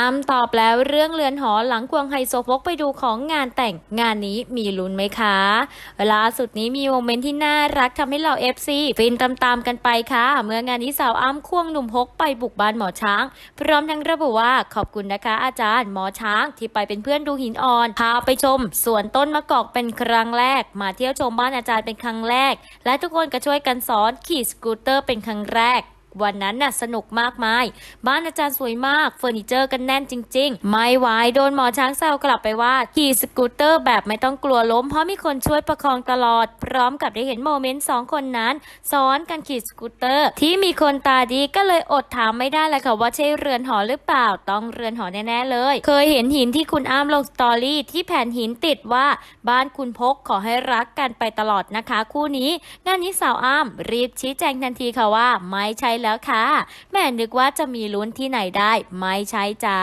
อ้ำตอบแล้วเรื่องเรือนหอหลังควงไฮโซโพกไปดูของงานแต่งงานนี้มีลุ้นไหมคะล่าสุดนี้มีโมเมนต์ที่น่ารักทำให้เราเอฟซีฟินตามๆกันไปค่ะ เมื่องานนี้สาวอ้ำควงหนุ่มพกไปบุกบ้านหมอช้าง พร้อมทั้งระบุว่าขอบคุณนะคะ อาจารย์หมอช้างที่ไปเป็นเพื่อนดูหินอ่อนพาไปชมสวนต้นมะกอกเป็นครั้งแรก มาเที่ยวชมบ้านอาจารย์เป็นครั้งแรก และทุกคนก็ช่วยกันสอนขี่สกูตเตอร์เป็นครั้งแรก วันนั้นน่ะสนุกมากมาย บ้านอาจารย์สวยมากเฟอร์นิเจอร์กันแน่นจริง ๆ ไม่ไหวโดนหมอช้างแซวกลับไปว่าขี่สกูตเตอร์แบบไม่ต้องกลัวล้ม เพราะมีคนช่วยประคองตลอด พร้อมกับได้เห็นโมเมนต์สองคนนั้นสอนกันขี่สกูตเตอร์ ที่มีคนตาดีก็เลยอดถามไม่ได้เลยค่ะว่าใช่เรือนหอหรือเปล่าต้องเรือนหอแน่ๆเลย เคยเห็นหินที่คุณอ้ามลงสตอรี่ที่แผ่นหินติดว่าบ้านคุณพกขอให้รักกันไปตลอดนะคะ คู่นี้งานนี้สาวอ้ามรีบชี้แจงทันทีค่ะว่าไม่ใช่แล้วค่ะแม่นึกว่าจะมีลุ้นที่ไหนได้ ไม่ใช่จ้า